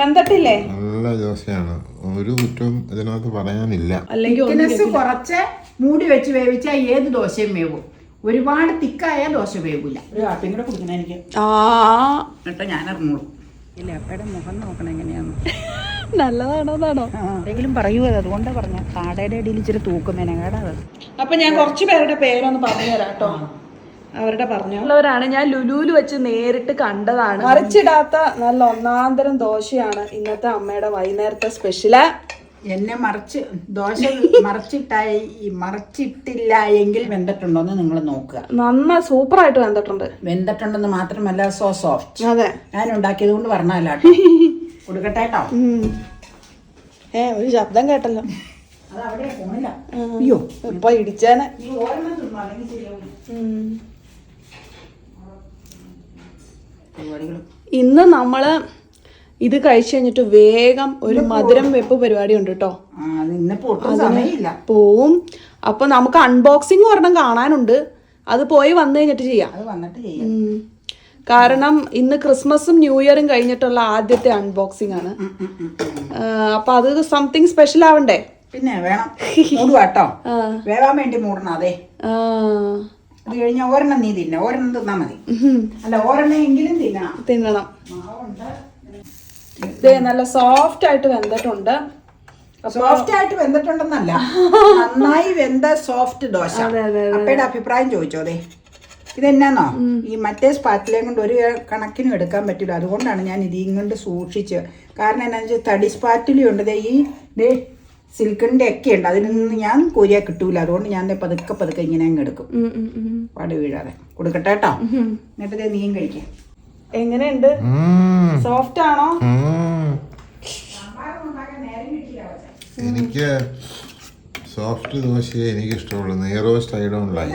വെന്തട്ടില്ലേ നല്ല ദോശയാണ് ഒരു കുറ്റവും ഇതിനകത്ത് പറയാനില്ല. അല്ലെങ്കിൽ കുറച്ച് മൂടി വെച്ച് വേവിച്ചാൽ ഏത് ദോശയും വേവും. ഒരുപാട് തിക്കായ ദോശ വേവില്ല. ഒരു കാപ്പിയും കൂടെ കുടിക്കണം എനിക്ക്. ആ. എന്നിട്ട് ഞാൻ ഇറങ്ങുള്ളൂ. ഇല്ല അപ്പയുടെ മുഖം നോക്കണം എങ്ങനെയാന്ന്. നല്ലതാണോ അതാണോ എന്തെങ്കിലും പറയൂ അത്. അതുകൊണ്ടാ പറഞ്ഞ. കാടയുടെ ഇടയിൽ ഇച്ചിരി തൂക്കും മെനകാടാ അപ്പൊ ഞാൻ കുറച്ച് പേരുടെ പേരൊന്ന് പറഞ്ഞു തരാം കേട്ടോ. അവരുടെ പറഞ്ഞു? ഉള്ളവരാണ്. ഞാൻ ലുലുവിൽ വെച്ച് നേരിട്ട് കണ്ടതാണ്. മറിച്ചിടാത്ത നല്ല ഒന്നാന്തരം ദോശയാണ് ഇന്നത്തെ അമ്മയുടെ വൈകുന്നേരത്തെ സ്പെഷ്യൽ എന്നെ മറിച്ച് ദോശ മറിച്ചിട്ടായി മറിച്ചിട്ടില്ല എങ്കിൽ വെന്തിട്ടുണ്ടോന്ന് നിങ്ങൾ നോക്കുക. നന്ന സൂപ്പറായിട്ട് വെന്തിട്ടുണ്ട്. വെന്തിട്ടുണ്ടെന്ന് മാത്രമല്ല സോ സോഫ്റ്റ് അതെ. ഞാൻ ഉണ്ടാക്കിയത് കൊണ്ട് പറഞ്ഞല്ല കൊടുക്കട്ടെ കേട്ടോ. ഏ ഒരു ശബ്ദം കേട്ടല്ലോ. അയ്യോ. ഇപ്പൊ ഇടിച്ചേനെ നീ ഓരോന്നും തിന്നോ അല്ലെങ്കിൽ ശരിയാവില്ല ഉം. പരിപാടികൾ ഇന്ന് നമ്മൾ ഇത് കഴിച്ചു കഴിഞ്ഞിട്ട് വേഗം ഒരു മധുരം വെപ്പ് പരിപാടി ഉണ്ട് കേട്ടോ പോവും. അപ്പൊ നമുക്ക് അൺബോക്സിംഗ് ഒരെണ്ണം കാണാനുണ്ട്. അത് പോയി വന്നു കഴിഞ്ഞിട്ട് ചെയ്യാം. കാരണം ഇന്ന് ക്രിസ്മസും ന്യൂ ഇയറും കഴിഞ്ഞിട്ടുള്ള ആദ്യത്തെ അൺബോക്സിംഗ് ആണ്. അപ്പൊ അത് സംതിങ് സ്പെഷ്യൽ ആവണ്ടേ? പിന്നെ വേണം. കേട്ടോ വേവാൻ വേണ്ടി മൂടണം അതെ. ആ. അത് കഴിഞ്ഞാൽ ഒരെണ്ണം നീ തിന്ന ഒരെണ്ണം തിന്നാ മതി. അല്ല ഒരെണ്ണം എങ്കിലും തിന്നണം. തിന്നണം ഇത് നല്ല സോഫ്റ്റ് ആയിട്ട് വെന്തിട്ടുണ്ട്. സോഫ്റ്റ് ആയിട്ട് വെന്തിട്ടുണ്ടെന്നല്ല നന്നായി വെന്ത സോഫ്റ്റ് ദോശ. അപ്പയുടെ അഭിപ്രായം ഇത് ഇതെന്നാന്നോ? ഈ മറ്റേ സ്പാറ്റിലേയും കൊണ്ട് ഒരു കണക്കിനും എടുക്കാൻ പറ്റില്ല. അതുകൊണ്ടാണ് ഞാൻ ഇത് കൊണ്ട് സൂക്ഷിച്ച്. കാരണം എന്നാ വെച്ചാൽ തടി സ്പാറ്റിലും ഉണ്ട് ഈ സിൽക്കിന്റെ ഒക്കെ ഉണ്ട് അതിൽ നിന്ന് ഞാൻ കോരിയാ കിട്ടൂല. അതുകൊണ്ട് ഞാൻ പതുക്കെ പതുക്കെ ഇങ്ങനെ അങ്ങ് എടുക്കും. പാട് വീഴാതെ. കൊടുക്കട്ടെ കേട്ടോ. എന്നിട്ട് നീയും കഴിക്കാം. എങ്ങനെയുണ്ട്? സോഫ്റ്റ് ആണോ. എനിക്ക് സോഫ്റ്റ് ദോശയെ എനിക്ക് ഇഷ്ടമുള്ളൂ നെയ്റോ സ്റ്റൈഡോണിലായി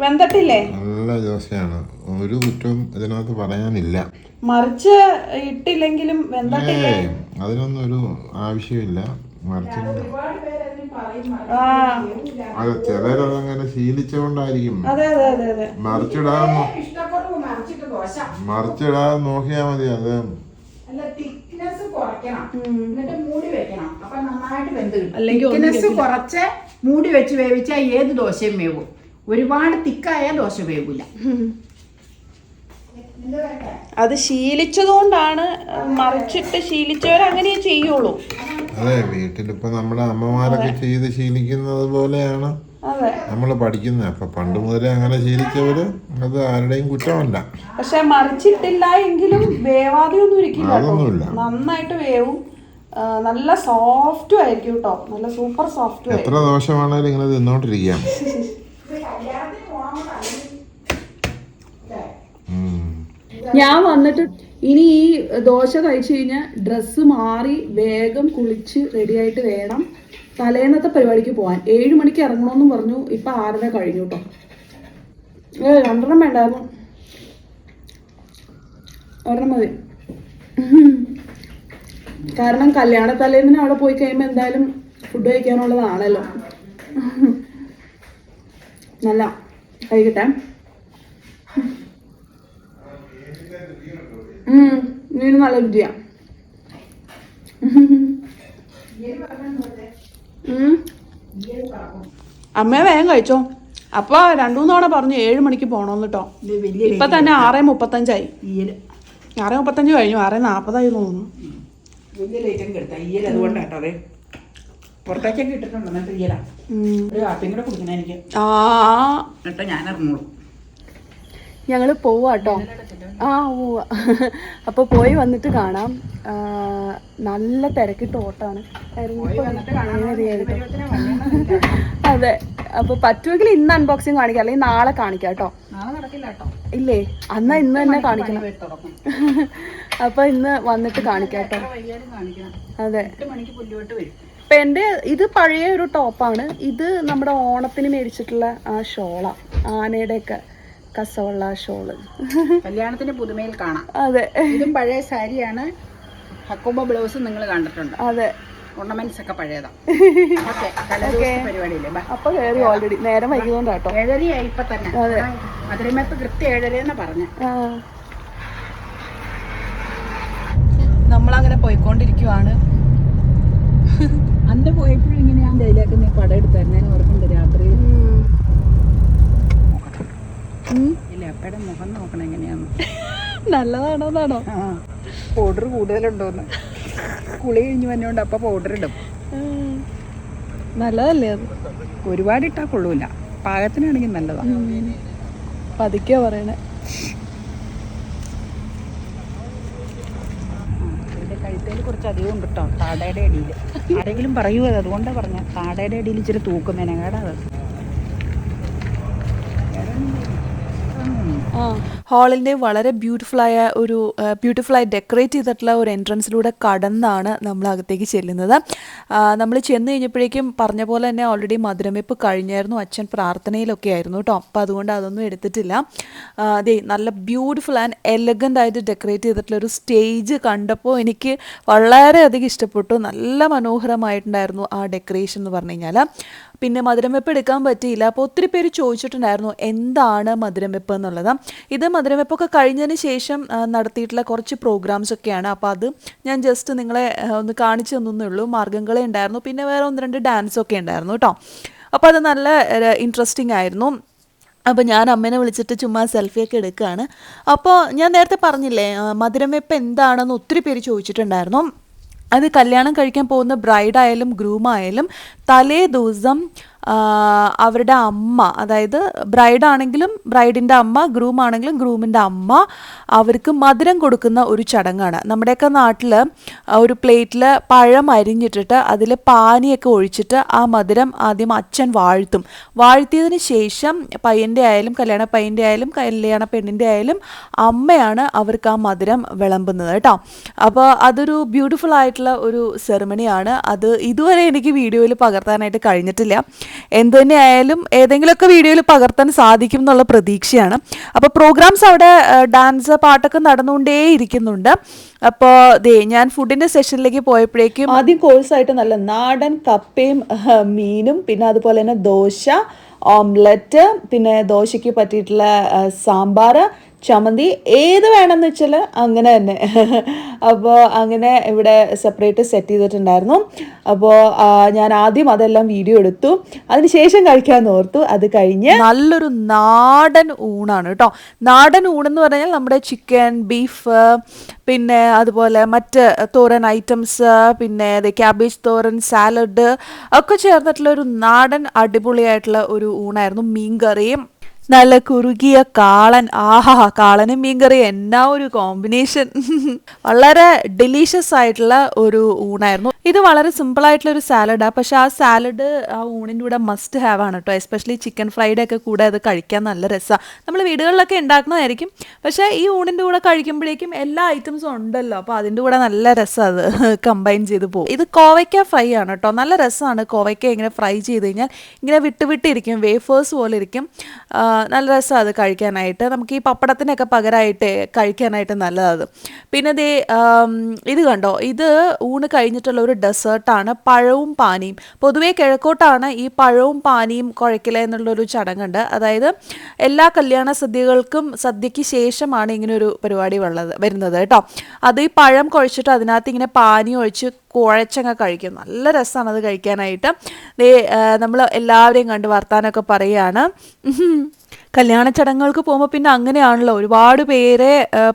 വെന്തട്ടില്ലേ? നല്ല ദോശയാണ് ഒരു കുറ്റവും ഇതിനകത്ത് പറയാനില്ല. മറിച്ച് ഇട്ടില്ലെങ്കിലും വെന്തട്ടില്ലേ? അതിനൊന്നും ഒരു ആവശ്യമില്ല. മറിച്ച് ആ. അത് ചിലരതങ്ങനെ ശീലിച്ചുകൊണ്ടായിരിക്കും അതെ അതെ അതെ അതെ. മറിച്ചിടാൻ മറിച്ചിടാൻ നോക്കിയാൽ മതി അത്. അല്ല തിക്നെസ് കുറയ്ക്കണം. എന്നിട്ട് മൂടി വെക്കണം. അപ്പൊ നന്നായിട്ട് വെന്ത് അല്ലെങ്കിൽ കുറച്ച് മൂടി വെച്ച് വേവിച്ചാൽ ഏത് ദോശയും വേവും. ഒരുപാട് തിക്കായ ദോശ വേവില്ല അത് ശീലിച്ചതുകൊണ്ടാണ് മറിച്ചിട്ട് ശീലിച്ചവർ അങ്ങനെ ചെയ്യുള്ളൂ. അതെ വീട്ടിലിപ്പോ നമ്മുടെ അമ്മമാരൊക്കെ ചെയ്ത് ശീലിക്കുന്നത് പോലെയാണ്. അതെ. നമ്മൾ പഠിക്കുന്നത് അപ്പൊ പണ്ട് മുതലേ അങ്ങനെ ശീലിച്ചവര് അത് ആരുടെയും കുറ്റമല്ല. പക്ഷെ മറിച്ചിട്ടില്ല എങ്കിലും വേവാതെ ഒന്നും ഇരിക്കില്ല. നന്നായിട്ട് വേവും. നല്ല സോഫ്റ്റും ആയിരിക്കും കേട്ടോ. നല്ല സൂപ്പർ സോഫ്റ്റ് എത്ര ദോഷമാണെങ്കിലും ഇങ്ങനെ തിന്നോണ്ടിരിക്കാം. ഞാൻ വന്നിട്ട് ഇനി ഈ ദോശ കഴിച്ചു കഴിഞ്ഞാൽ ഡ്രസ്സ് മാറി വേഗം കുളിച്ച് റെഡിയായിട്ട് വേണം തലേന്നത്തെ പരിപാടിക്ക് പോകാൻ ഏഴ് മണിക്ക് ഇറങ്ങണമെന്നും പറഞ്ഞു. ഇപ്പം ആറര കഴിഞ്ഞു കേട്ടോ ഏ രണ്ടെണ്ണം വേണ്ടായിരുന്നു. ഒരെണ്ണം മതി. കാരണം കല്യാണ തലേന്നിന് അവിടെ പോയി കഴിയുമ്പോൾ എന്തായാലും ഫുഡ് കഴിക്കാനുള്ളതാണല്ലോ നല്ല കഴിക്കട്ടെ മീന് നല്ല രുചിയാ. അമ്മ വേഗം കഴിച്ചോ. അപ്പൊ രണ്ടു മൂന്ന് തവണ പറഞ്ഞു ഏഴ് മണിക്ക് പോണോന്ന് കേട്ടോ ഇപ്പൊ തന്നെ ആറ് മുപ്പത്തഞ്ചായി. ആറ് മുപ്പത്തഞ്ച് കഴിഞ്ഞു ആറ് നാപ്പതായി തോന്നുന്നു. പുറത്തേക്കൊക്കെ ഇട്ടിട്ടുണ്ട്? എന്നിട്ട് ഈയലാ. ഒരു കാപ്പിയും കൂടെ കുടിക്കണം എനിക്ക്. ആ. എന്നിട്ട് ഞാൻ ഇറങ്ങുള്ളൂ. ഞങ്ങൾ പോവാട്ടോ ആ പോവാ. അപ്പൊ പോയി വന്നിട്ട് കാണാം. നല്ല തിരക്കിട്ട് ഓട്ടാണ്. അതെ. അപ്പൊ പറ്റുമെങ്കിൽ ഇന്ന് അൺബോക്സിങ് കാണിക്കാം. അല്ലെങ്കിൽ നാളെ കാണിക്കാം കേട്ടോ ഇല്ലേ? അന്നാ ഇന്ന് തന്നെ കാണിക്കണം. അപ്പൊ ഇന്ന് വന്നിട്ട് കാണിക്കാം കേട്ടോ അതെ. ഇപ്പൊ എന്റെ ഇത് പഴയ ഒരു ടോപ്പാണ്. ഇത് നമ്മുടെ ഓണത്തിന് മേടിച്ചിട്ടുള്ള ആ ഷോള. ആനയുടെ ഒക്കെ കസവുള്ള ഷോൾ. കല്യാണത്തിന്റെ പുതുമയിൽ കാണാം. അതെ. ഇതും പഴയ സാരിയാണ്. ഹക്കുമ്പ ബ്ലൗസ് നിങ്ങൾ കണ്ടിട്ടുണ്ട്. അതെ. ഓർണമെന്റ്സ് ഒക്കെ പഴയതാണ് പരിപാടിയില്ലേ. അപ്പൊ കയറി ഓൾറെഡി നേരം വൈകിയതുകൊണ്ടാട്ടോ ഏഴരയായി ഇപ്പൊ തന്നെ. മധുരമേപ്പ് കൃത്യ ഏഴര എന്നാ പറഞ്ഞു. നമ്മളങ്ങനെ പോയിക്കൊണ്ടിരിക്കുവാണ്. അന്റെ പോയപ്പോഴും ഇങ്ങനെ ഞാൻ ഡെയിലേക്ക് നീ പടം എടുത്തായിരുന്നു ഞാൻ ഓർക്കുന്നുണ്ട് രാത്രി ഇല്ല അപ്പയുടെ മുഖം നോക്കണം എങ്ങനെയാന്ന്. നല്ലതാണോ എന്നാണോ ആ പൗഡർ കൂടുതലുണ്ടോന്ന്. കുളി കഴിഞ്ഞ് വന്നോണ്ട് അപ്പൊ പൗഡർ ഇടും. നല്ലതല്ലേ അത്? ഒരുപാട് ഇട്ടാ കൊള്ളൂല. പാകത്തിനാണെങ്കിൽ നല്ലതാ. പതുക്കെ പറയണേ. കഴുത്തേൽ കുറച്ച് അധികം ഉണ്ട് കേട്ടോ താടയുടെ അടിയിൽ ആരെങ്കിലും പറയൂ അത് അതുകൊണ്ടാ പറഞ്ഞ താടയുടെ അടിയിൽ ഇച്ചിരി തൂക്കും മെനകാടാ അത്. ഹാളിന്റെ വളരെ ബ്യൂട്ടിഫുൾ ആയ ഒരു ബ്യൂട്ടിഫുൾ ആയി ഡെക്കറേറ്റ് ചെയ്തിട്ടുള്ള ഒരു എൻട്രൻസിലൂടെ കടന്നാണ് നമ്മൾ അകത്തേക്ക് ചെല്ലുന്നത്. നമ്മൾ ചെന്ന് കഴിഞ്ഞപ്പോഴേക്കും പറഞ്ഞ പോലെ തന്നെ ഓൾറെഡി മധുരമെപ്പ് കഴിഞ്ഞായിരുന്നു അച്ഛൻ പ്രാർത്ഥനയിലൊക്കെ ആയിരുന്നു കേട്ടോ. അപ്പോൾ അതുകൊണ്ട് അതൊന്നും എടുത്തിട്ടില്ല. അതെ നല്ല ബ്യൂട്ടിഫുൾ ആൻഡ് എലഗന്റ് ആയിട്ട് ഡെക്കറേറ്റ് ചെയ്തിട്ടുള്ള ഒരു സ്റ്റേജ് കണ്ടപ്പോൾ എനിക്ക് വളരെയധികം ഇഷ്ടപ്പെട്ടു. നല്ല മനോഹരമായിട്ടുണ്ടായിരുന്നു ആ ഡെക്കറേഷൻ എന്ന് പറഞ്ഞു കഴിഞ്ഞാൽ പിന്നെ മധുരം വെപ്പ് എടുക്കാൻ പറ്റിയില്ല. അപ്പോൾ ഒത്തിരി പേര് ചോദിച്ചിട്ടുണ്ടായിരുന്നു എന്താണ് മധുരം വെപ്പ് എന്നുള്ളത്. ഇത് മധുരം വെപ്പൊക്കെ കഴിഞ്ഞതിന് ശേഷം നടത്തിയിട്ടുള്ള കുറച്ച് പ്രോഗ്രാംസ് ഒക്കെയാണ്. അപ്പോൾ അത് ഞാൻ ജസ്റ്റ് നിങ്ങളെ ഒന്ന് കാണിച്ചു തന്നേ ഉള്ളൂ മാർഗംകളി ഉണ്ടായിരുന്നു. പിന്നെ വേറെ ഒന്ന് രണ്ട് ഡാൻസ് ഒക്കെ ഉണ്ടായിരുന്നു കേട്ടോ അപ്പോൾ അത് നല്ല ഇൻട്രസ്റ്റിംഗ് ആയിരുന്നു. അപ്പോൾ ഞാൻ അമ്മേനെ വിളിച്ചിട്ട് ചുമ്മാ സെൽഫിയൊക്കെ എടുക്കുകയാണ് അപ്പോൾ ഞാൻ നേരത്തെ പറഞ്ഞില്ലേ മധുരം വെപ്പ് എന്താണെന്ന് ഒത്തിരി പേര് ചോദിച്ചിട്ടുണ്ടായിരുന്നു. അത് കല്യാണം കഴിക്കാൻ പോകുന്ന ബ്രൈഡായാലും ഗ്രൂമായാലും തലേ ദിവസം അവരുടെ അമ്മ അതായത് ബ്രൈഡ് ആണെങ്കിലും ബ്രൈഡിന്റെ അമ്മ ഗ്രൂം ആണെങ്കിലും ഗ്രൂമിന്റെ അമ്മ അവർക്ക് മധുരം കൊടുക്കുന്ന ഒരു ചടങ്ങാണ്. നമ്മുടെയൊക്കെ നാട്ടിൽ ഒരു പ്ലേറ്റിൽ പഴം അരിഞ്ഞിട്ടിട്ട് അതിൽ പാനിയൊക്കെ ഒഴിച്ചിട്ട് ആ മധുരം ആദ്യം അച്ഛൻ വാഴ്ത്തും. വാഴ്ത്തിയതിന് ശേഷം പയ്യന്റെ ആയാലും കല്യാണ പയ്യന്റെ ആയാലും കല്യാണ പെണ്ണിന്റെ ആയാലും അമ്മയാണ് അവർക്ക് ആ മധുരം വിളമ്പുന്നത് കേട്ടോ. അപ്പോൾ അതൊരു ബ്യൂട്ടിഫുൾ ആയിട്ടുള്ള ഒരു സെറിമണിയാണ് അത് ഇതുവരെ എനിക്ക് വീഡിയോയിൽ പകർത്താനായിട്ട് കഴിഞ്ഞിട്ടില്ല. എന്തു തന്നെ ആയാലും ഏതെങ്കിലുമൊക്കെ വീഡിയോയിൽ പകർത്താൻ സാധിക്കും എന്നുള്ള പ്രതീക്ഷയാണ്. അപ്പോൾ പ്രോഗ്രാംസ് അവിടെ ഡാൻസ് പാട്ടൊക്കെ നടന്നുകൊണ്ടേ ഇരിക്കുന്നുണ്ട് അപ്പോൾ ദേ ഞാൻ ഫുഡിന്റെ സെഷനിലേക്ക് പോയപ്പോഴേക്കും ആദ്യം കോഴ്സായിട്ട് നല്ല നാടൻ കപ്പയും മീനും പിന്നെ അതുപോലെ തന്നെ ദോശ ഓംലെറ്റ് പിന്നെ ദോശയ്ക്ക് പറ്റിയിട്ടുള്ള സാമ്പാർ ചമ്മന്തി ഏത് വേണമെന്ന് വെച്ചാൽ അങ്ങനെ തന്നെ. അപ്പോൾ അങ്ങനെ ഇവിടെ സെപ്പറേറ്റ് സെറ്റ് ചെയ്തിട്ടുണ്ടായിരുന്നു. അപ്പോൾ ഞാൻ ആദ്യം അതെല്ലാം വീഡിയോ എടുത്തു. അതിനുശേഷം കഴിക്കാൻ ഓർത്തു. അത് കഴിഞ്ഞ് നല്ലൊരു നാടൻ ഊണാണ് കേട്ടോ. നാടൻ ഊണെന്ന് പറഞ്ഞാൽ നമ്മുടെ ചിക്കൻ ബീഫ് പിന്നെ അതുപോലെ മറ്റ് തോരൻ ഐറ്റംസ് പിന്നെ ക്യാബേജ് തോരൻ സാലഡ് ഒക്കെ ചേർന്നിട്ടുള്ള ഒരു നാടൻ അടിപൊളിയായിട്ടുള്ള ഒരു ഊണായിരുന്നു മീൻകറിയും. നല്ല കുറുകിയ കാളൻ. ആഹാ കാളനും മീൻകറി എന്നാ ഒരു കോമ്പിനേഷൻ വളരെ ഡെലീഷ്യസ് ആയിട്ടുള്ള ഒരു ഊണായിരുന്നു. ഇത് വളരെ സിമ്പിൾ ആയിട്ടുള്ള ഒരു സാലഡാണ് പക്ഷെ ആ സാലഡ് ആ ഊണിന്റെ കൂടെ മസ്റ്റ് ഹാവ് ആണ് കേട്ടോ എസ്പെഷ്യലി ചിക്കൻ ഫ്രൈഡ് ഒക്കെ കൂടെ അത് കഴിക്കാൻ നല്ല രസമാണ് നമ്മൾ വീടുകളിലൊക്കെ ഉണ്ടാക്കുന്നതായിരിക്കും. പക്ഷേ ഈ ഊണിന്റെ കൂടെ കഴിക്കുമ്പോഴേക്കും എല്ലാ ഐറ്റംസും ഉണ്ടല്ലോ. അപ്പോൾ അതിന്റെ കൂടെ നല്ല രസമാണ് അത് കമ്പൈൻ ചെയ്ത് പോകും ഇത് കോവയ്ക്ക ഫ്രൈ ആണ് കേട്ടോ നല്ല രസമാണ് കോവയ്ക്ക ഇങ്ങനെ ഫ്രൈ ചെയ്ത് കഴിഞ്ഞാൽ ഇങ്ങനെ വിട്ട് വിട്ടിരിക്കും. വേഫേഴ്സ് പോലെ ഇരിക്കും. നല്ല രസമാണ് അത് കഴിക്കാനായിട്ട്. നമുക്ക് ഈ പപ്പടത്തിനൊക്കെ പകരമായിട്ട് കഴിക്കാനായിട്ട് നല്ലതാണ് പിന്നെ ദേ ഇത് കണ്ടോ? ഇത് ഊണ് കഴിഞ്ഞിട്ടുള്ള ഒരു ഡെസേർട്ടാണ് പഴവും പാനിയും. പൊതുവേ കിഴക്കോട്ടാണ് ഈ പഴവും പാനിയും കുഴക്കില എന്നുള്ളൊരു ചടങ്ങുണ്ട്. അതായത് എല്ലാ കല്യാണ സദ്യകൾക്കും സദ്യയ്ക്ക് ശേഷമാണ് ഇങ്ങനെ ഒരു പരിപാടി ഉള്ളത് വരുന്നത് കേട്ടോ. അത് ഈ പഴം കുഴച്ചിട്ട് അതിനകത്ത് ഇങ്ങനെ പാനി ഒഴിച്ച് കുഴച്ചങ്ങ് കഴിക്കും. നല്ല രസമാണ് അത് കഴിക്കാനായിട്ട്. നമ്മൾ എല്ലാവരെയും കണ്ട് വർത്താനമൊക്കെ പറയുകയാണ്. കല്യാണ ചടങ്ങുകൾക്ക് പോകുമ്പോൾ പിന്നെ അങ്ങനെയാണല്ലോ. ഒരുപാട് പേരെ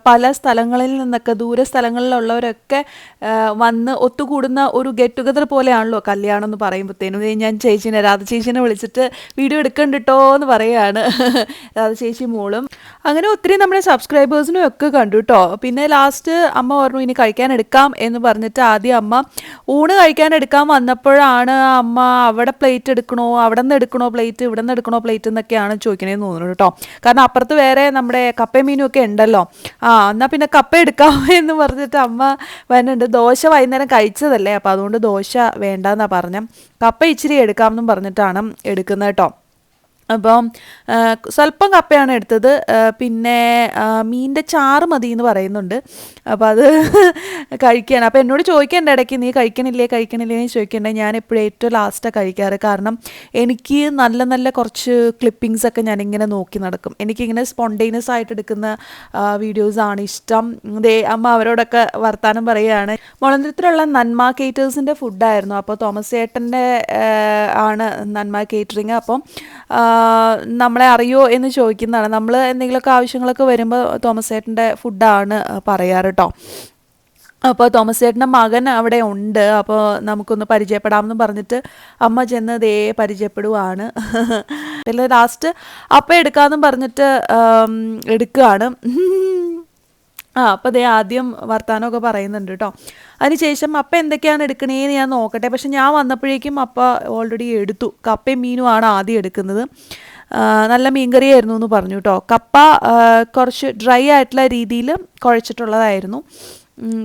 പല സ്ഥലങ്ങളിൽ നിന്നൊക്കെ ദൂര സ്ഥലങ്ങളിലുള്ളവരൊക്കെ വന്ന് ഒത്തുകൂടുന്ന ഒരു ഗെറ്റ് ടുഗദർ പോലെയാണല്ലോ കല്യാണം എന്ന് പറയുമ്പോഴത്തേനും ഞാൻ ചേച്ചീനെ രാധ ചേച്ചീനെ വിളിച്ചിട്ട് വീഡിയോ എടുക്കണ്ടിട്ടോ എന്ന് പറയുകയാണ് രാധ ചേച്ചി മോളും. അങ്ങനെ ഒത്തിരി നമ്മുടെ സബ്സ്ക്രൈബേഴ്സിനും ഒക്കെ കണ്ടു കേട്ടോ പിന്നെ ലാസ്റ്റ് അമ്മ പറഞ്ഞു ഇനി കഴിക്കാൻ എടുക്കാം എന്ന് പറഞ്ഞിട്ട് ആദ്യം അമ്മ ഊണ് കഴിക്കാൻ എടുക്കാൻ വന്നപ്പോഴാണ് അമ്മ അവിടെ പ്ലേറ്റ് എടുക്കണോ അവിടെ നിന്ന് എടുക്കണോ പ്ലേറ്റ് ഇവിടെ നിന്ന് എടുക്കണോ പ്ലേറ്റ് എന്നൊക്കെയാണ് ചോദിക്കണേന്ന് തോന്നുന്നു കേട്ടോ. കാരണം അപ്പുറത്ത് വേറെ നമ്മുടെ കപ്പയും മീനും ഒക്കെ ഉണ്ടല്ലോ. ആ എന്നാൽ പിന്നെ കപ്പ എടുക്കാം എന്ന് പറഞ്ഞിട്ട് അമ്മ വരുന്നുണ്ട് ദോശ വൈകുന്നേരം കഴിച്ചതല്ലേ? അപ്പോൾ അതുകൊണ്ട് ദോശ വേണ്ടെന്നാണ് പറഞ്ഞത് കപ്പ ഇച്ചിരി എടുക്കാമെന്നും പറഞ്ഞിട്ടാണ് എടുക്കുന്നത് കേട്ടോ. അപ്പം സ്വല്പം കപ്പയാണ് എടുത്തത്. പിന്നെ മീനിന്റെ ചാറ് മതി എന്ന് പറയുന്നുണ്ട്. അപ്പോൾ അത് കഴിക്കുകയാണ് അപ്പോൾ എന്നോട് ചോദിക്കേണ്ട ഇടയ്ക്ക് നീ കഴിക്കണില്ലേ കഴിക്കണില്ലേ? എന്ന് ചോദിക്കേണ്ട. ഞാൻ എപ്പോഴും ഏറ്റവും ലാസ്റ്റാണ് കഴിക്കാറ്. കാരണം എനിക്ക് നല്ല നല്ല കുറച്ച് ക്ലിപ്പിങ്സ് ഒക്കെ ഞാനിങ്ങനെ നോക്കി നടക്കും. എനിക്കിങ്ങനെ സ്പോണ്ടേനിയസ് ആയിട്ട് എടുക്കുന്ന വീഡിയോസാണ് ഇഷ്ടം. ദേ അമ്മ അവരോടൊക്കെ വർത്താനം പറയുകയാണ്. മുളന്തരത്തിലുള്ള നന്മ കേറ്റേഴ്സിന്റെ ഫുഡായിരുന്നു അപ്പോൾ തോമസ് ചേട്ടന്റെ ആണ് നന്മ കേറ്ററിങ് അപ്പം നമ്മളെ അറിയോ എന്ന് ചോദിക്കുന്നതാണ്. നമ്മൾ എന്തെങ്കിലുമൊക്കെ ആവശ്യങ്ങളൊക്കെ വരുമ്പോൾ തോമസ് ചേട്ടന്റെ ഫുഡാണ് പറയാറ് കേട്ടോ അപ്പോൾ തോമസ് ചേട്ടന്റെ മകൻ അവിടെ ഉണ്ട്. അപ്പോൾ നമുക്കൊന്ന് പരിചയപ്പെടാമെന്ന് പറഞ്ഞിട്ട് അമ്മ ചെന്ന് ദേ പരിചയപ്പെടുവാണ്. പിന്നെ ലാസ്റ്റ് അപ്പം എടുക്കാമെന്നും പറഞ്ഞിട്ട് എടുക്കുകയാണ് ആ അപ്പോൾ ദേ ആദ്യം വർത്താനമൊക്കെ പറയുന്നുണ്ട് കേട്ടോ അതിനുശേഷം അപ്പ എന്തൊക്കെയാണ് എടുക്കണേന്ന് ഞാൻ നോക്കട്ടെ. പക്ഷെ ഞാൻ വന്നപ്പോഴേക്കും അപ്പ ഓൾറെഡി എടുത്തു. കപ്പയും ആണ് ആദ്യം എടുക്കുന്നത്. നല്ല മീൻകറിയായിരുന്നു എന്ന് പറഞ്ഞു കേട്ടോ കപ്പ കുറച്ച് ഡ്രൈ ആയിട്ടുള്ള രീതിയിൽ കുഴച്ചിട്ടുള്ളതായിരുന്നു.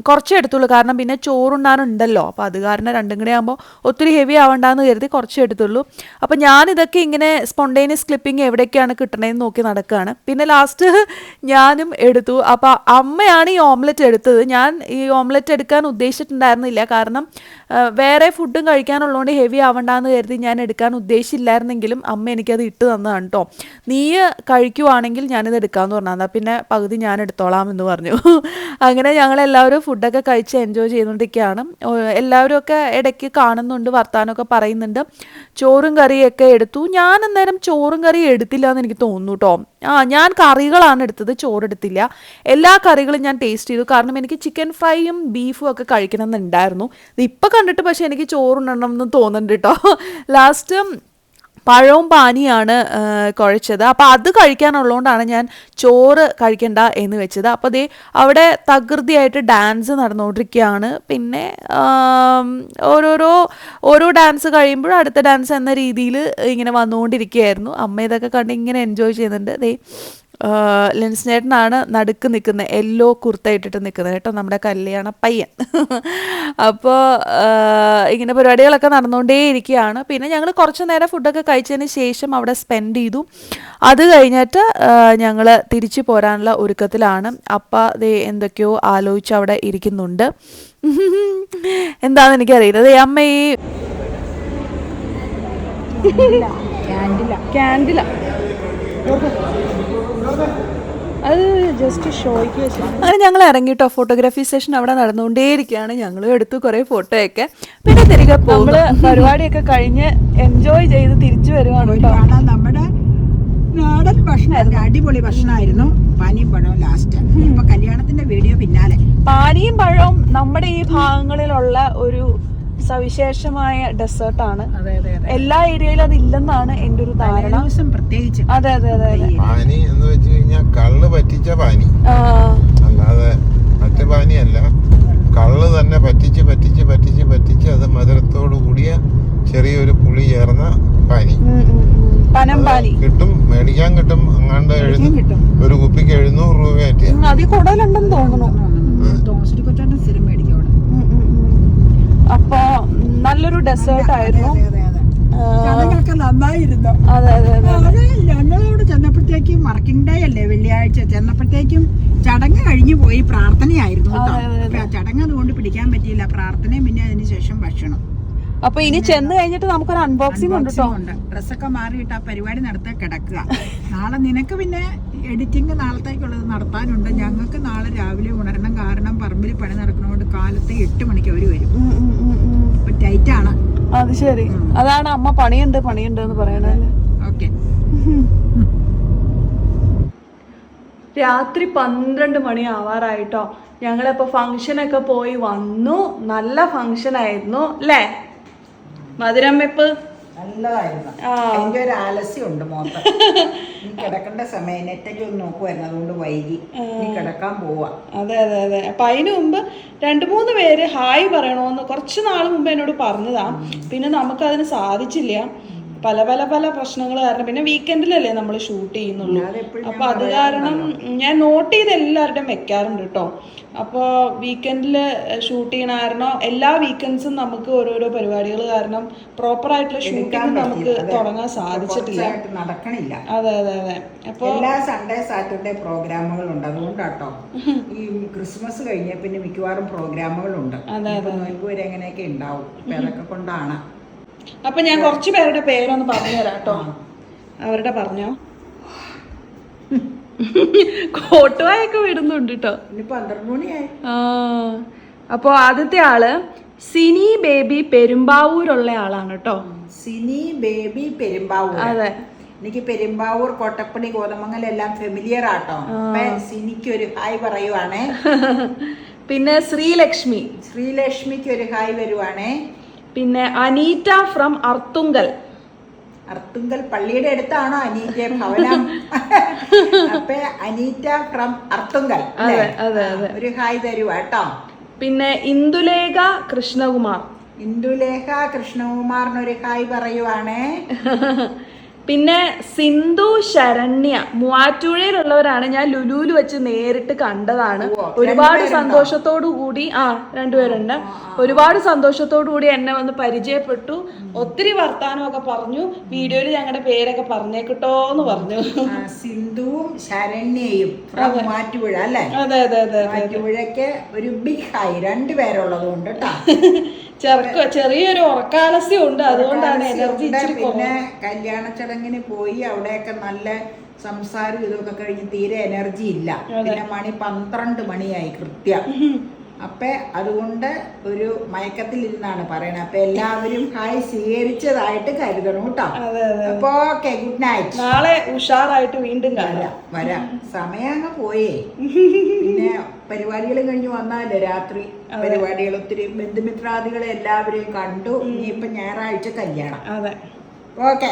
കുറച്ചേ എടുത്തുള്ളൂ. കാരണം പിന്നെ ചോറുണ്ടാനുണ്ടല്ലോ അപ്പോൾ അത് കാരണം രണ്ടും കൂടെ ആകുമ്പോൾ ഒത്തിരി ഹെവി ആവണ്ടെന്ന് കരുതി കുറച്ചേ എടുത്തുള്ളൂ. അപ്പോൾ ഞാനിതൊക്കെ ഇങ്ങനെ സ്പോണ്ടേനിയസ് ക്ലിപ്പിംഗ് എവിടെയൊക്കെയാണ് കിട്ടണേന്ന് നോക്കി നടക്കുകയാണ് പിന്നെ ലാസ്റ്റ് ഞാനും എടുത്തു. അപ്പോൾ അമ്മയാണ് ഈ ഓംലെറ്റ് എടുത്തത്. ഞാൻ ഈ ഓംലെറ്റ് എടുക്കാൻ ഉദ്ദേശിച്ചിട്ടുണ്ടായിരുന്നില്ല. കാരണം വേറെ ഫുഡും കഴിക്കാനുള്ളതുകൊണ്ട് ഹെവി ആവണ്ടെന്ന് കരുതി ഞാൻ എടുക്കാൻ ഉദ്ദേശിച്ചില്ലായിരുന്നെങ്കിലും അമ്മ എനിക്കത് ഇട്ട് തന്നതാണ് കേട്ടോ നീ കഴിക്കുവാണെങ്കിൽ ഞാനിത് എടുക്കാമെന്ന് പറഞ്ഞാൽ പിന്നെ പകുതി ഞാൻ എടുത്തോളാം എന്ന് പറഞ്ഞു. അങ്ങനെ ഞങ്ങളെല്ലാവരും ഫുഡൊക്കെ കഴിച്ച് എൻജോയ് ചെയ്തുകൊണ്ടിരിക്കുകയാണ്. ഓ, എല്ലാവരും ഒക്കെ ഇടയ്ക്ക് കാണുന്നുണ്ട് വർത്താനമൊക്കെ പറയുന്നുണ്ട്. ചോറും കറിയൊക്കെ എടുത്തു. ഞാൻ അന്നേരം ചോറും കറി എടുത്തില്ല എന്ന് എനിക്ക് തോന്നുന്നു കേട്ടോ ആ ഞാൻ കറികളാണ് എടുത്തത് ചോറെടുത്തില്ല. എല്ലാ കറികളും ഞാൻ ടേസ്റ്റ് ചെയ്തു. കാരണം എനിക്ക് ചിക്കൻ ഫ്രൈയും ബീഫും ഒക്കെ കഴിക്കണം എന്നുണ്ടായിരുന്നു ഇത് ഇപ്പം കണ്ടിട്ട് പക്ഷേ എനിക്ക് ചോറുണ്ണണം എന്ന് തോന്നുന്നുണ്ട് കേട്ടോ ലാസ്റ്റ് പഴവും പാനിയാണ് കുഴച്ചത്. അപ്പോൾ അത് കഴിക്കാനുള്ളതുകൊണ്ടാണ് ഞാൻ ചോറ് കഴിക്കണ്ട എന്ന് വെച്ചത്. അപ്പോൾ ദേ അവിടെ തകൃതിയായിട്ട് ഡാൻസ് നടന്നുകൊണ്ടിരിക്കുകയാണ്. പിന്നെ ഓരോരോ ഓരോ ഡാൻസ് കഴിയുമ്പോഴും അടുത്ത ഡാൻസ് എന്ന രീതിയിൽ ഇങ്ങനെ വന്നുകൊണ്ടിരിക്കുകയായിരുന്നു. അമ്മ ഇതൊക്കെ കണ്ട് ഇങ്ങനെ എൻജോയ് ചെയ്യുന്നുണ്ട്. ദേ ലെൻസ്നേട്ടനാണ് നടുക്ക് നിൽക്കുന്നത്. യെല്ലോ കുർത്ത ഇട്ടിട്ട് നിൽക്കുന്നത് കേട്ടോ നമ്മുടെ കല്യാണ പയ്യൻ. അപ്പോൾ ഇങ്ങനെ പരിപാടികളൊക്കെ നടന്നുകൊണ്ടേ ഇരിക്കുകയാണ്. പിന്നെ ഞങ്ങൾ കുറച്ച് നേരം ഫുഡൊക്കെ കഴിച്ചതിന് ശേഷം അവിടെ സ്പെൻഡ് ചെയ്തു. അത് കഴിഞ്ഞിട്ട് ഞങ്ങൾ തിരിച്ചു പോരാനുള്ള ഒരുക്കത്തിലാണ്. അപ്പ ദേ എന്തൊക്കെയോ ആലോചിച്ച് അവിടെ ഇരിക്കുന്നുണ്ട്. എന്താണെന്ന് എനിക്കറിയില്ല. ദേ അമ്മ ഈ ക്യാൻഡില അത് ജസ്റ്റ് ഷോയ്ക്ക് അങ്ങനെ ഞങ്ങൾ ഇറങ്ങിട്ടോ ഫോട്ടോഗ്രാഫി സെഷൻ അവിടെ നടന്നുകൊണ്ടേയിരിക്കുകയാണ്. ഞങ്ങൾ എടുത്തു കുറേ ഫോട്ടോയൊക്കെ പിന്നെ തിരികെ നമ്മൾ പരിപാടിയൊക്കെ കഴിഞ്ഞ് എൻജോയ് ചെയ്ത് തിരിച്ചു വരുവാണ് കേട്ടോ. നമ്മുടെ നാടൻ ഭക്ഷണമായിരുന്നു അടിപൊളി ഭക്ഷണമായിരുന്നു. പാനിയും പഴവും ലാസ്റ്റ് ഇപ്പൊ കല്യാണത്തിന്റെ വീഡിയോ പിന്നാലെ. പാനിയും പഴവും നമ്മുടെ ഈ ഭാഗങ്ങളിലുള്ള ഒരു സവിശേഷമായ ഡെസേർട്ട് ആണ് അതെ അതെ. എല്ലാ ഏരിയയിലും അത് ഇല്ലെന്നാണ് എന്റെ ഒരു ധാരണ പ്രത്യേകിച്ച് അതെ അതെ അതെ പാനി എന്ന് വെച്ച് കഴിഞ്ഞാൽ കള്ള് പറ്റിച്ച പാനി. ആ, അല്ലാതെ മറ്റു പാനിയല്ല. കള്ള് തന്നെ പറ്റിച്ച് പറ്റിച്ച് പറ്റിച്ച് പറ്റിച്ച് അത് മധുരത്തോടു കൂടിയ ചെറിയൊരു പുളി ചേർന്ന പാനി. കിട്ടും മേടിക്കാൻ കിട്ടും. അങ്ങാണ്ട് എഴുന്നു ഒരു കുപ്പിക്ക് എഴുന്നൂറ് രൂപ അതിൽ കൂടുതലുണ്ടെന്ന് തോന്നുന്നു. അപ്പൊ നല്ലൊരു ഡെസേർട്ട് ആയിരുന്നു. നന്നായിരുന്നു. അതെ അതെ ഞങ്ങളോട് ചെന്നപ്പോഴത്തേക്കും വർക്കിംഗ് ഡേ അല്ലേ വെള്ളിയാഴ്ച ചെന്നപ്പോഴത്തേക്കും ചടങ്ങ് കഴിഞ്ഞു പോയി പ്രാർത്ഥനയായിരുന്നു ചടങ്ങ് അതുകൊണ്ട് പിടിക്കാൻ പറ്റിയില്ല. പ്രാർത്ഥനയും പിന്നെ അതിനുശേഷം ഭക്ഷണം. അപ്പൊ ഇനി ചെന്ന് കഴിഞ്ഞിട്ട് നമുക്കൊരു അൺബോക്സിംഗ് ഉണ്ട് കേട്ടോ ഡ്രസ്സൊക്കെ മാറിയിട്ട് ആ പരിപാടി നടത്താൻ കിടക്കുക. നാളെ നിനക്ക് പിന്നെ എഡിറ്റിംഗ് നാളത്തേക്കുള്ളത് നടത്താനുണ്ട്. ഞങ്ങൾക്ക് നാളെ രാവിലെ ഉണരണം കാരണം പറമ്പിൽ പണി നടക്കണോണ്ട് കാലത്ത് എട്ട് മണിക്ക് അവർ വരും. ടൈറ്റ് ആണ്. അത് ശരി. അതാണ് അമ്മ പണിയുണ്ട് പണിയുണ്ട് എന്ന് പറയണല്ലേ ഓക്കെ. രാത്രി പന്ത്രണ്ട് മണി ആവാറായിട്ടോ. ഞങ്ങളിപ്പോൾ ഫങ്ഷനൊക്കെ പോയി വന്നു. നല്ല ഫങ്ഷൻ ആയിരുന്നു അല്ലേ? മധുരം വെപ്പ് നല്ലതായിരുന്നു. എനിക്ക് ഒരു ആലസ്യം ഉണ്ട് മോത്ത്. നീ കിടക്കേണ്ട സമയം നെറ്റൊക്കെ ഒന്ന് നോക്കുമായിരുന്നു അതുകൊണ്ട് വൈകി. നീ കിടക്കാൻ പോവാ. അതെ അതെ അതെ. അപ്പൊ അതിനു മുമ്പ് രണ്ടു മൂന്ന് പേര് ഹായ് പറയണോന്ന് കുറച്ച് നാൾ മുമ്പ് എന്നോട് പറഞ്ഞതാ. പിന്നെ നമുക്ക് അതിന് സാധിച്ചില്ല പല പല പല പ്രശ്നങ്ങൾ കാരണം പിന്നെ വീക്കെൻഡിലല്ലേ നമ്മൾ ഷൂട്ട് ചെയ്യുന്നുള്ളൂ. അപ്പൊ അത് കാരണം ഞാൻ നോട്ട് ചെയ്ത് എല്ലാവരുടെയും വെക്കാറുണ്ട് കേട്ടോ അപ്പോൾ വീക്കെൻഡിൽ ഷൂട്ട് ചെയ്യണ കാരണം എല്ലാ വീക്കെൻഡ്സും നമുക്ക് ഓരോരോ പരിപാടികൾ കാരണം പ്രോപ്പർ ആയിട്ടുള്ള ഷൂട്ടിംഗ് നമുക്ക് തുടങ്ങാൻ സാധിച്ചിട്ടില്ല. നടക്കണില്ല. അതെ അതെ അതെ. അപ്പോൾ എല്ലാ സൺഡേ സാറ്റർഡേ പ്രോഗ്രാമുകളുണ്ട് അതുകൊണ്ടാട്ടോ ഈ ക്രിസ്മസ് കഴിഞ്ഞ പിന്നെ മിക്കവാറും പ്രോഗ്രാമുകളുണ്ട് അതെ നോയമ്പ് വരെ അങ്ങനെയൊക്കെ ഉണ്ടാവും? അതൊക്കെ കൊണ്ടാണ്. അപ്പൊ ഞാൻ കുറച്ച് പേരുടെ പേരൊന്ന് പറഞ്ഞു തരാം കേട്ടോ. അവരുടെ പറഞ്ഞോ? കോട്ടുവായൊക്കെ വിടുന്നുണ്ട് കേട്ടോ ഇനി പന്ത്രണ്ട് മണിയായി. ആ. അപ്പോൾ ആദ്യത്തെ ആൾ സിനി ബേബി പെരുമ്പാവൂരുള്ള ആളാണ് കേട്ടോ സിനി ബേബി പെരുമ്പാവൂർ അതെ. എനിക്ക് പെരുമ്പാവൂർ കോട്ടപ്പണി കോതമംഗൽ എല്ലാം ഫെമിലിയർ ആട്ടോ. സിനിക്ക് ഒരു ഹായ് പറയുവാണേ. പിന്നെ ശ്രീലക്ഷ്മി. ശ്രീലക്ഷ്മിക്ക് ഒരു ഹായ് വരുവാണേ. പിന്നെ അനീറ്റ ഫ്രം അർത്തുങ്കൽ. അർത്തുങ്കൽ പള്ളിയുടെ അടുത്താണ് അനീറ്റ ഭവനം. അപ്പൊ അനീറ്റ ഫ്രം അർത്തുങ്കൽ ഒരു ഹായ് തരുവാ കേട്ടോ. പിന്നെ ഇന്ദുലേഖ കൃഷ്ണകുമാർ. ഇന്ദുലേഖ കൃഷ്ണകുമാറിനൊരു ഹായ് പറയുവാണേ. പിന്നെ സിന്ധു ശരണ്യ മൂവാറ്റുഴയിലുള്ളവരാണ് ഞാൻ ലുലുവിൽ വെച്ച് നേരിട്ട് കണ്ടതാണ്. ഒരുപാട് സന്തോഷത്തോടു കൂടി ആ രണ്ടുപേരുണ്ട്. ഒരുപാട് സന്തോഷത്തോടു കൂടി എന്നെ വന്ന് പരിചയപ്പെട്ടു. ഒത്തിരി വർത്തമാനമൊക്കെ പറഞ്ഞു. വീഡിയോയിൽ ഞങ്ങളുടെ പേരൊക്കെ പറഞ്ഞേക്കിട്ടോ എന്ന് പറഞ്ഞു സിന്ധുവും ശരണ്യയും മൂവാറ്റുപുഴ അല്ലേ? അതെ അതെ അതെ മൂവാറ്റുപുഴയ്ക്ക് ഒരു ബിഗ് ഹായ് രണ്ടുപേരുള്ളത് കൊണ്ട് കേട്ടോ ചെറുക്ക ചെറിയൊരു ഉറക്കാലസ്യം ഉണ്ട്. അതുകൊണ്ടാണ് എനർജി. പിന്നെ കല്യാണ ചടങ്ങിന് പോയി അവിടെയൊക്കെ നല്ല സംസാരം ഇതൊക്കെ കഴിഞ്ഞ് തീരെ എനർജി ഇല്ല. പിന്നെ മണി പന്ത്രണ്ട് മണിയായി കൃത്യം. അപ്പൊ അതുകൊണ്ട് ഒരു മയക്കത്തിലിരുന്നാണ് പറയണത് അപ്പൊ എല്ലാവരും ഹായ് സ്വീകരിച്ചതായിട്ട് കരുതണം കേട്ടോ. അപ്പൊ ഓക്കെ ഗുഡ് നൈറ്റ്. നാളെ ഉഷാറായിട്ട് വീണ്ടും കാണാം. വരാം വരാം. സമയം അങ്ങ് പോയേ. പിന്നെ പരിപാടികൾ കഴിഞ്ഞ് വന്നാലേ രാത്രി? പരിപാടികൾ ഒത്തിരി ബന്ധുമിത്രാദികളെ എല്ലാവരെയും കണ്ടു. ഇനിയിപ്പോ ഞായറാഴ്ച കല്യാണം. അതെ. ഓക്കെ.